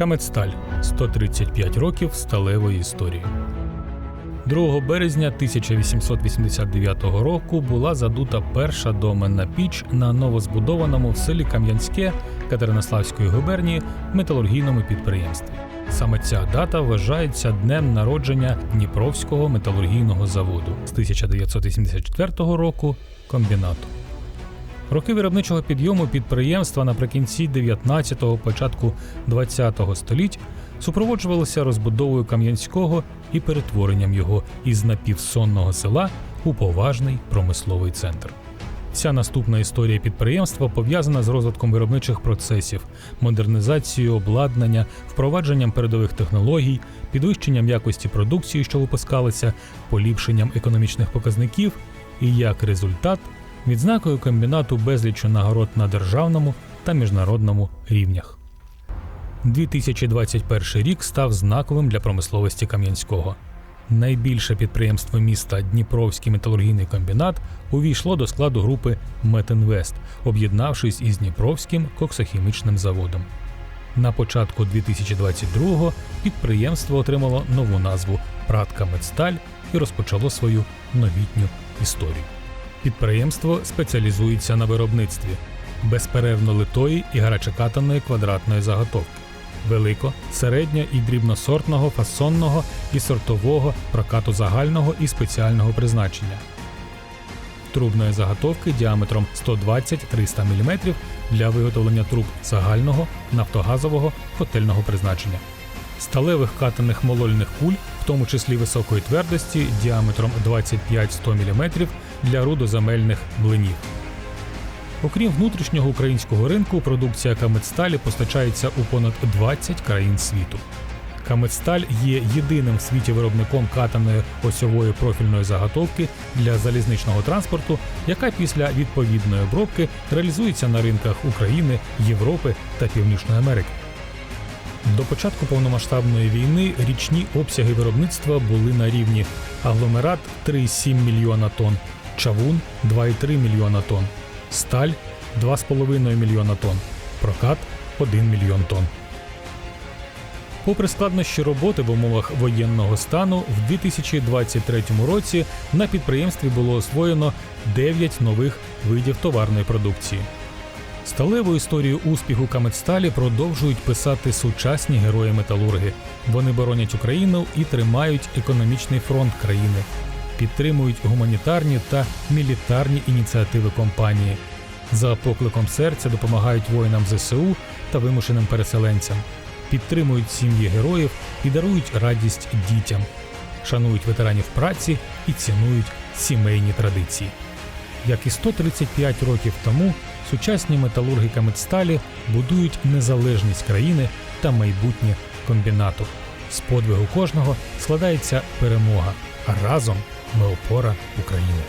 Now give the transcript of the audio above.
Камецсталь 135 років сталевої історії. 2 березня 1889 року була задута перша доменна піч на новозбудованому в селі Кам'янське Катеринославської губернії металургійному підприємстві. Саме ця дата вважається днем народження Дніпровського металургійного заводу з 1984 року комбінату. Роки виробничого підйому підприємства наприкінці 19-го, початку 20-го століть супроводжувалися розбудовою Кам'янського і перетворенням його із напівсонного села у поважний промисловий центр. Ця наступна історія підприємства пов'язана з розвитком виробничих процесів, модернізацією обладнання, впровадженням передових технологій, підвищенням якості продукції, що випускалася, поліпшенням економічних показників і як результат відзнакою комбінату безлічу нагород на державному та міжнародному рівнях. 2021 рік став знаковим для промисловості Кам'янського. Найбільше підприємство міста Дніпровський металургійний комбінат увійшло до складу групи Метинвест, об'єднавшись із Дніпровським коксохімічним заводом. На початку 2022-го підприємство отримало нову назву Пратка Медсталь і розпочало свою новітню історію. Підприємство спеціалізується на виробництві безперервно литої і гарячекатаної квадратної заготовки, велико, середньо і дрібносортного, фасонного і сортового прокату загального і спеціального призначення. Трубної заготовки діаметром 120-300 мм для виготовлення труб загального, нафтогазового, котельного призначення. Сталевих катаних молольних куль, в тому числі високої твердості, діаметром 25-100 мм для рудоземельних млинів. Окрім внутрішнього українського ринку, продукція Камедсталі постачається у понад 20 країн світу. Камедсталь є єдиним в світі виробником катаної осьової профільної заготовки для залізничного транспорту, яка після відповідної обробки реалізується на ринках України, Європи та Північної Америки. До початку повномасштабної війни річні обсяги виробництва були на рівні агломерат 3,7 мільйона тонн, чавун 2,3 мільйона тонн, сталь 2,5 мільйона тонн, прокат 1 мільйон тонн. Попри складнощі роботи в умовах воєнного стану, в 2023 році на підприємстві було освоєно 9 нових видів товарної продукції. Сталеву історію успіху Камедсталі продовжують писати сучасні герої металурги. Вони боронять Україну і тримають економічний фронт країни, підтримують гуманітарні та мілітарні ініціативи компанії. За покликом серця допомагають воїнам ЗСУ та вимушеним переселенцям, підтримують сім'ї героїв і дарують радість дітям, шанують ветеранів праці і цінують сімейні традиції. Як і 135 років тому, сучасні металурги Камедсталі будують незалежність країни та майбутнє комбінату. З подвигу кожного складається перемога, а разом ми опора України.